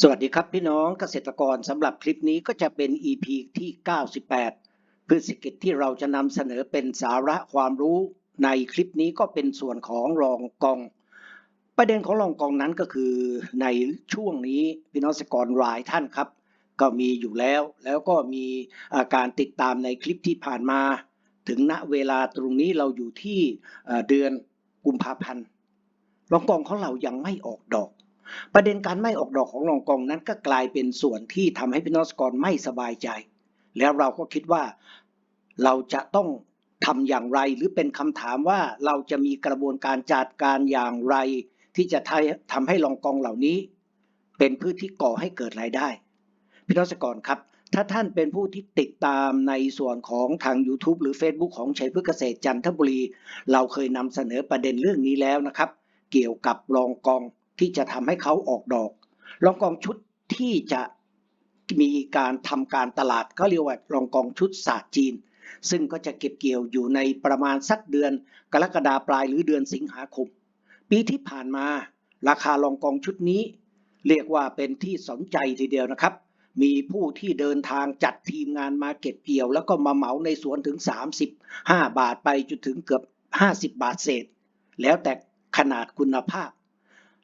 สวัสดีครับพี่น้องเกษตรกรสำหรับคลิปนี้ก็จะเป็น EP ที่ 98 พืชเศรษฐกิจที่เราจะนำเสนอเป็นสาระความรู้ ในคลิปนี้ก็เป็นส่วนของรองกอง ประเด็นของรองกองนั้นก็คือในช่วงนี้พี่น้องเกษตรกรหลายท่านครับ ก็มีอยู่แล้ว แล้วก็มีอาการติดตามในคลิปที่ผ่านมา ถึงณเวลาตรงนี้เราอยู่ที่เดือนกุมภาพันธ์รองกองของเรายังไม่ออกดอก ประเด็นการไม่ออกดอกของรองกองนั้นก็กลายเป็นส่วนที่ทำให้พี่น้องเกรไม่สบายใจ แล้วเราก็คิดว่าเราจะต้องทำอย่างไร หรือเป็นคำถามว่าเราจะมีกระบวนการจัดการอย่างไร ที่จะทำให้รองกองเหล่านี้ เป็นพืชที่ก่อให้เกิดรายได้ พี่น้องเกรกรครับถ้าท่านเป็นผู้ที่ติดตามในส่วนของทาง YouTube หรือ Facebook ของชัยพฤกษเกษตรจันทบุรี เราเคยนำเสนอประเด็นเรื่องนี้แล้วนะครับ เกี่ยวกับรองกอง ที่จะทำให้เขาออกดอกรองกองชุดที่จะมีการทำการตลาดก็เรียกว่ารองกองชุดศาสตร์จีน ซึ่งก็จะเก็บเกี่ยวอยู่ในประมาณสักเดือน กรกฎาปลายหรือเดือนสิงหาคม ปีที่ผ่านมา ราคารองกองชุดนี้ เรียกว่าเป็นที่สนใจทีเดียวนะครับ มีผู้ที่เดินทางจัดทีมงานมาเก็บเกี่ยว แล้วก็มาเหมาในสวนถึง 35 บาทไปจนถึงเกือบ 50 บาทเศษ แล้วแต่ขนาดคุณภาพ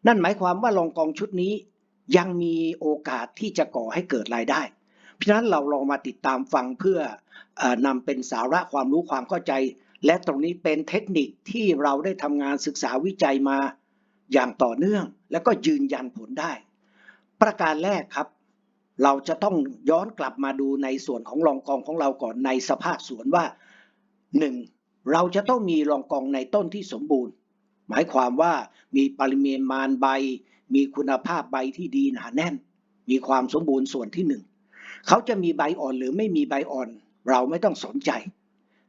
นั่นหมายความว่ารองกองชุดนี้ยังมีโอกาสที่จะก่อให้เกิดรายได้ เพราะฉะนั้นเราลองมาติดตามฟังเพื่ออนำเป็นสาระความรู้ความเข้าใจ และตรงนี้เป็นเทคนิคที่เราได้ทำงานศึกษาวิจัยมาอย่างต่อเนื่อง แล้วก็ยืนยันผลได้ ประการแรกครับ เราจะต้องย้อนกลับมาดูในส่วนของรองกองของเราก่อนในสภาพสวนว่าหนึ่งเราจะต้องมีรองกองในต้นที่สมบูรณ์ หมายความว่ามีปริมาณใบ มีคุณภาพใบที่ดีหนาแน่น มีความสมบูรณ์ส่วนที่หนึ่งเขาจะมีใบอ่อนหรือไม่มีใบอ่อน เราไม่ต้องสนใจ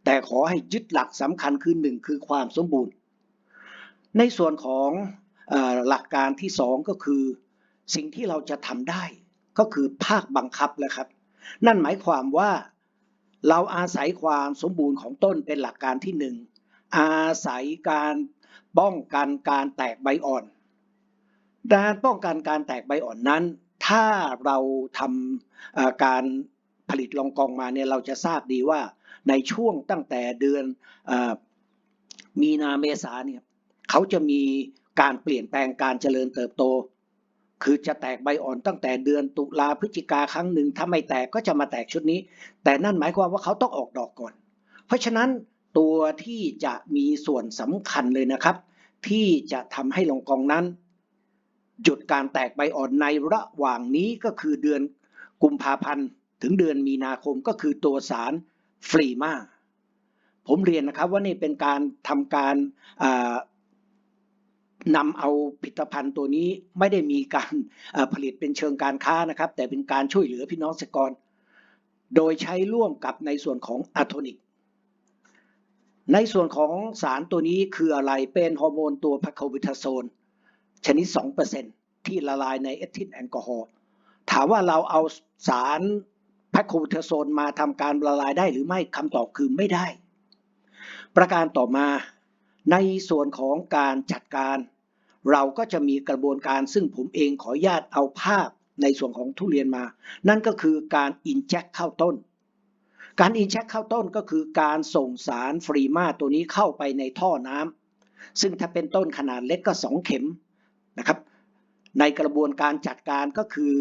แต่ขอให้ยึดหลักสำคัญคือหนึ่งคือความสมบูรณ์ ในส่วนของอหลักการที่สองก็คือ สิ่งที่เราจะทำได้ ก็คือภาคบังคับแหละครับ นั่นหมายความว่าเราอาศัยความสมบูรณ์ของต้นเป็นหลักการที่หนึ่งอาศัยการ ป้องกันการแตกใบอ่อนการป้องกันการแตกใบอ่อนนั้น ถ้าเราทำการผลิตรองกองมาเนี่ยเราจะทราบดีว่าในช่วงตั้งแต่เดือนอมีนาเมษาเนี่ยเขาจะมีการเปลี่ยนแปลงการเจริญเติบโต คือจะแตกใบอ่อนตั้งแต่เดือนตุลาพฤศจิกาครั้งหนึ่งถ้าไม่แตกก็จะมาแตกชุดนี้ แต่นั่นหมายความว่าเขาต้องออกดอกก่อน เพราะฉะนั้น ตัวที่จะมีส่วนสำคัญเลยนะครับ ที่จะทำให้รองกองนั้น หยุดการแตกใบอ่อนในระหว่างนี้ก็คือเดือนกุมภาพันธ์ถึงเดือนมีนาคมก็คือตัวสารฟรีมาผมเรียนนะครับว่านี่เป็นการทำการนำเอาผลิตภัณฑ์ตัวนี้ไม่ได้มีการผลิตเป็นเชิงการค้านะครับ แต่เป็นการช่วยเหลือพี่น้องเกษตรกร โดยใช้ร่วมกับในส่วนของอะโทนิก ในส่วนของสารตัวนี้คืออะไรเป็นฮอร์โมนตัวพาโควิทาโซน ชนิด 2%ที่ละลายในเอทิลแอลกอฮอล์ถามว่าเราเอาสารพคโควิทาโซนมาทำการละลายได้หรือไม่คำตอบคือไม่ได้ ประการต่อมาในส่วนของการจัดการ เราก็จะมีกระบวนการซึ่งผมเองขออนุญาตเอาภาพในส่วนของทุเรียนมา นั่นก็คือการอินเจคเข้าต้น การอินเจคเข้าต้นก็คือการส่งสารฟรีมาตัวนี้เข้าไปในท่อน้ำซึ่งถ้าเป็นต้นขนาดเล็กก็ 2 เข็มนะครับ ในกระบวนการจัดการก็คือ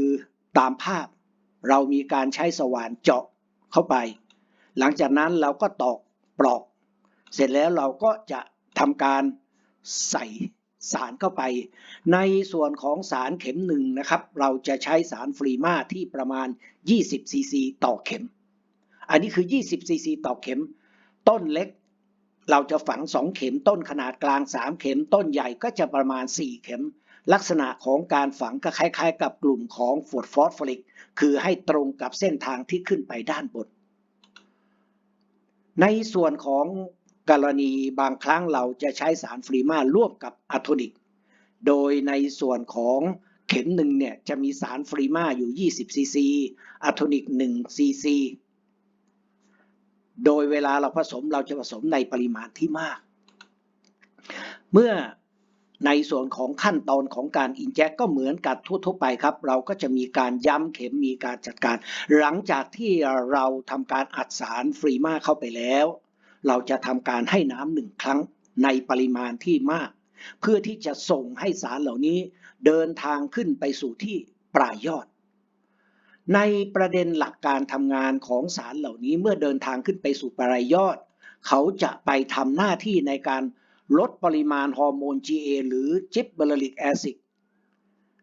ตามภาพ เรามีการใช้สว่านเจาะเข้าไป หลังจากนั้นเราก็ตอกปลอก เสร็จแล้วเราก็จะทำการใส่สารเข้าไป ในส่วนของสารเข็มหนึ่งนะครับ เราจะใช้สารฟรีมาที่ประมาณ 20ซีซีต่อเข็ม อันนี้คือ 20ซีซีต่อเข็ม ต้นเล็ก เราจะฝัง 2 เข็ม ต้นขนาดกลาง 3 เข็ม ต้นใหญ่ก็จะประมาณ 4 เข็ม ลักษณะของการฝังก็คล้ายๆ กับกลุ่มของฟอสฟอสฟอริก คือให้ตรงกับเส้นทางที่ขึ้นไปด้านบน ในส่วนของกรณีบางครั้งเราจะใช้สารฟรีมาร่วมกับอะโทนิก โดยในส่วนของเข็มหนึ่งเนี่ยจะมีสารฟรีมาอยู่ 20ซีซีอะโทนิก1ซีซี โดยเวลาเราผสมเราจะผสมในปริมาณที่มาก เมื่อในส่วนของขั้นตอนของการอินแจกก็เหมือนกับทั่วๆไปครับ เราก็จะมีการย้ำเข็มมีการจัดการ หลังจากที่เราทำการอัดสารฟรีมาเข้าไปแล้ว เราจะทำการให้น้ำหนึ่งครั้งในปริมาณที่มาก เพื่อที่จะส่งให้สารเหล่านี้เดินทางขึ้นไปสู่ที่ปลายยอด ในประเด็นหลักการทำงานของสารเหล่านี้เมื่อเดินทางขึ้นไปสู่ปลายยอด เขาจะไปทำหน้าที่ในการลดปริมาณฮอร์โมน GA หรือจิบเบอร์ลิกแอซิด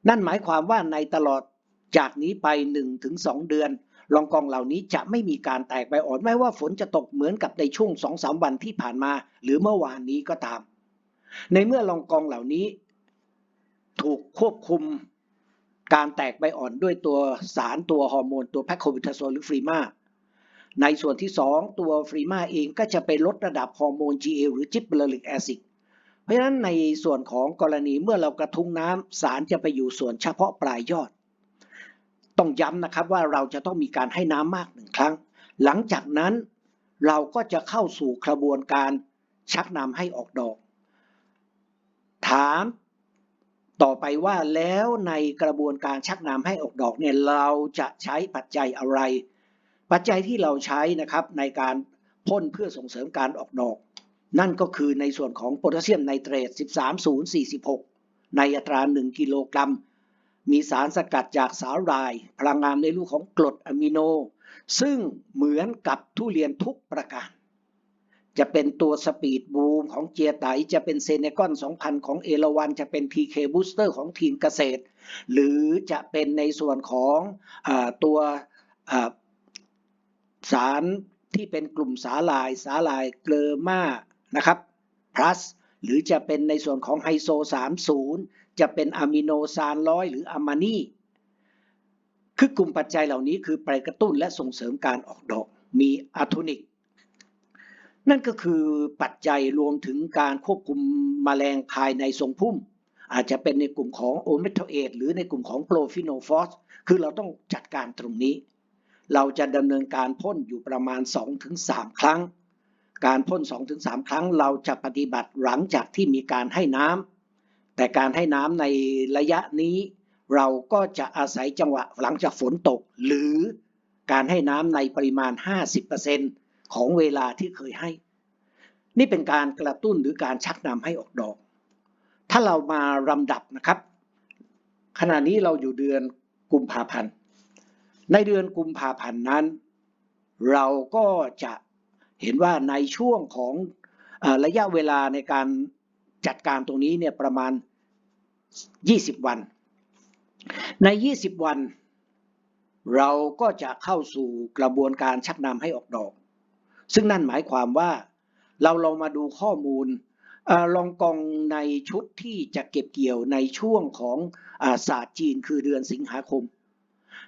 นั่นหมายความว่าในตลอดจากนี้ไป 1-2 เดือนรองกองเหล่านี้จะไม่มีการแตกใบอ่อนไม่ว่าฝนจะตกเหมือนกับในช่วง 2-3 วันที่ผ่านมา หรือเมื่อวานนี้ก็ตาม ในเมื่อรองกองเหล่านี้ ถูกควบคุม การแตกใบอ่อนด้วยตัวสารตัวฮอร์โมนตัวแพคโควิทาโซนหรือฟรีมาในส่วนที่ 2 ตัวฟรีมาเองก็จะไปลดระดับฮอร์โมน GA หรือจิบเบอร์ลิกแอซิดเพราะฉะนั้นในส่วนของกรณีเมื่อเรากระทุ้งน้ำสารจะไปอยู่ส่วนเฉพาะปลายยอด ต้องย้ำนะครับว่าเราจะต้องมีการให้น้ำมากหนึ่งครั้ง หลังจากนั้นเราก็จะเข้าสู่กระบวนการชักนำให้ออกดอก ถาม ต่อไปว่าแล้วในกระบวนการชักนำให้ออกดอกเนี่ยเราจะใช้ปัจจัยอะไร ปัจจัยที่เราใช้นะครับในการพ่นเพื่อส่งเสริมการออกดอก นั่นก็คือในส่วนของโพแทสเซียมไนเตรต 13046 ในอัตรา 1 กิโลกรัม มีสารสกัดจากสาหร่าย พลังงานในรูปของกรดอะมิโน ซึ่งเหมือนกับทุเรียนทุกประการ จะเป็นตัวสปีดบูมของเจียไตจะเป็นเซเนกอน 2000 ของเอราวันจะเป็น PK Booster ของทีมเกษตร หรือจะเป็นในส่วนของอตัวสารที่เป็นกลุ่มสาลายสาลายเกลอมานะครับ plus หรือจะเป็นในส่วนของไฮโซ 30 จะเป็นอะมิโนซานร้อยหรืออะมานีคือกลุ่มปัจจัยเหล่านี้คือไปกระตุ้นและส่งเสริมการออกดอก มีอะโทนิก นั่นก็คือปัจจัยรวมถึงการควบคุมแมลงภายในทรงพุ่ม อาจจะเป็นในกลุ่มของโอเมทเอตหรือในกลุ่มของโปรฟิโนฟอสคือเราต้องจัดการตรงนี้ เราจะดำเนินการพ่นอยู่ประมาณ 2-3 ครั้ง การพ่น 2-3 ครั้งเราจะปฏิบัติหลังจากที่มีการให้น้ำแต่การให้น้ำในระยะนี้เราก็จะอาศัยจังหวะหลังจากฝนตก หรือการให้น้ำในปริมาณ 50% ของเวลาที่เคยให้ นี่เป็นการกระตุ้นหรือการชักนำให้ออกดอก ถ้าเรามาลำดับนะครับ ขณะนี้เราอยู่เดือนกุมภาพันธ์ ในเดือนกุมภาพันธ์นั้น เราก็จะเห็นว่าในช่วงของอระยะเวลาในการจัดการตรงนี้เนี่ยประมาณ 20 วัน ใน 20 วัน เราก็จะเข้าสู่กระบวนการชักนำให้ออกดอก ซึ่งนั่นหมายความว่าเราลองมาดูข้อมูลอลองกองในชุดที่จะเก็บเกี่ยวในช่วงของอาศาสตร์จีนคือเดือนสิงหาคม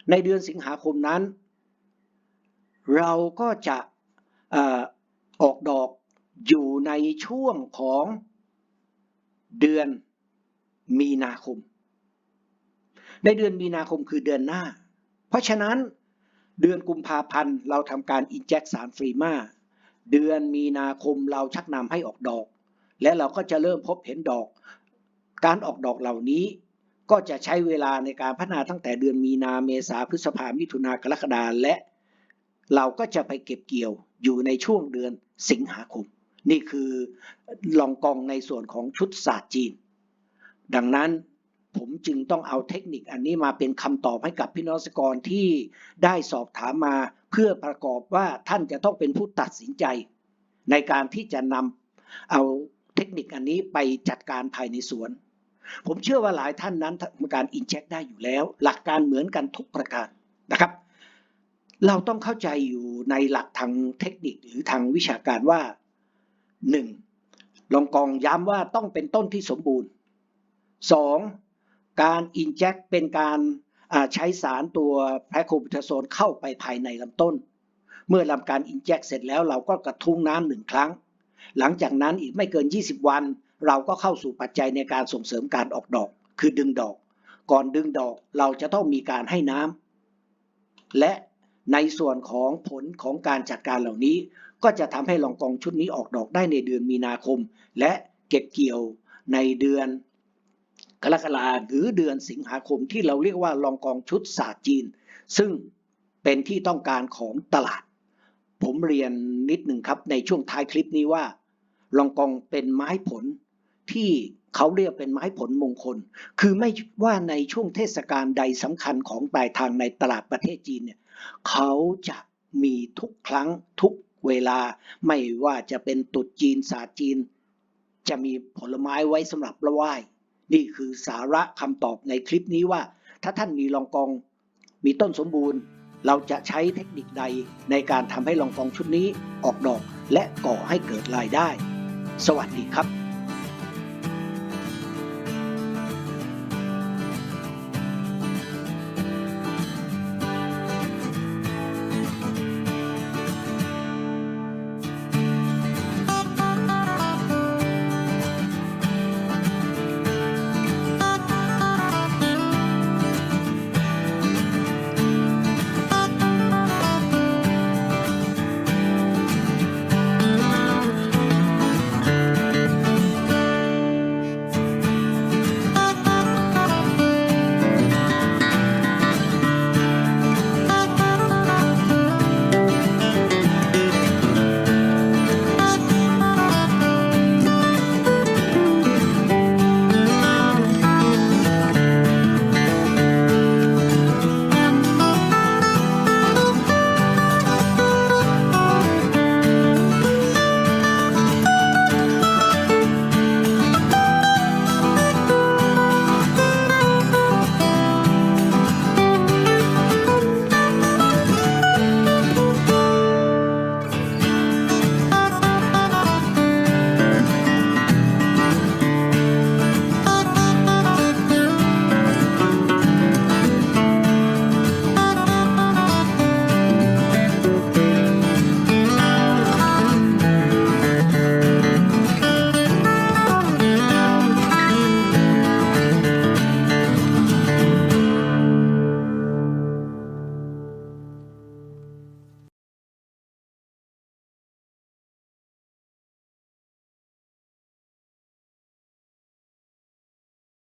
ในเดือนสิงหาคมนั้น เราก็จะอออกดอกอยู่ในช่วงของเดือนมีนาคม ในเดือนมีนาคมคือเดือนหน้า เพราะฉะนั้น เดือนกุมภาพันธ์เราทำการอินเจกสารฟรีมาเดือนมีนาคมเราชักนำให้ออกดอก และเราก็จะเริ่มพบเห็นดอก การออกดอกเหล่านี้ ก็จะใช้เวลาในการพัฒนาตั้งแต่เดือนมีนาเมษาพฤษภามิถุนากรกฎาและ เราก็จะไปเก็บเกี่ยวอยู่ในช่วงเดือนสิงหาคม นี่คือลองกองในส่วนของชุดศาสตร์จีน ดังนั้น ผมจึงต้องเอาเทคนิคอันนี้มาเป็นคำตอบให้กับพี่น้องเกรกรที่ได้สอบถามมาเพื่อประกอบว่าท่านจะต้องเป็นผู้ตัดสินใจ ในการที่จะนำเอาเทคนิคอันนี้ไปจัดการภายในสวน ผมเชื่อว่าหลายท่านนั้นทำการอินเช็คได้อยู่แล้ว หลักการเหมือนกันทุกประการนะครับ เราต้องเข้าใจอยู่ในหลักทางเทคนิคหรือทางวิชาการว่า 1. ลองกองย้ำว่าต้องเป็นต้นที่สมบูรณ์ 2. การอินเจ c เป็นการใช้สารตัวแพคโคบิทาโซนเข้าไปภายในลำต้น เมื่อทำการอินเจ c เสร็จแล้วเราก็กระทุ้งน้ำหนึ่งครั้ง หลังจากนั้นอีกไม่เกิน 20 วัน เราก็เข้าสู่ปัจจัยในการส่งเสริมการออกดอก คือดึงดอก ก่อนดึงดอกเราจะต้องมีการให้น้ำและในส่วนของผลของการจัดการเหล่านี้ ก็จะทำให้ลองกองชุดนี้ออกดอกได้ในเดือนมีนาคม และเก็บเกี่ยวในเดือน กรกฎาหรือเดือนสิงหาคมที่เราเรียกว่าลองกองชุดศาสตร์จีน ซึ่งเป็นที่ต้องการของตลาด ผมเรียนนิดหนึ่งครับในช่วงท้ายคลิปนี้ว่า ลองกองเป็นไม้ผลที่เขาเรียกเป็นไม้ผลมงคล คือไม่ว่าในช่วงเทศกาลใดสำคัญของปลายทางในตลาดประเทศจีนเนี่ยเขาจะมีทุกครั้งทุกเวลาไม่ว่าจะเป็นตรุษจีนศาสตร์จีน จะมีผลไม้ไว้สำหรับละไหว้ นี่คือสาระคำตอบในคลิปนี้ว่า ถ้าท่านมีลองกอง มีต้นสมบูรณ์ เราจะใช้เทคนิคใดในการทำให้ลองกองชุดนี้ออกดอก และก่อให้เกิดรายได้ สวัสดีครับ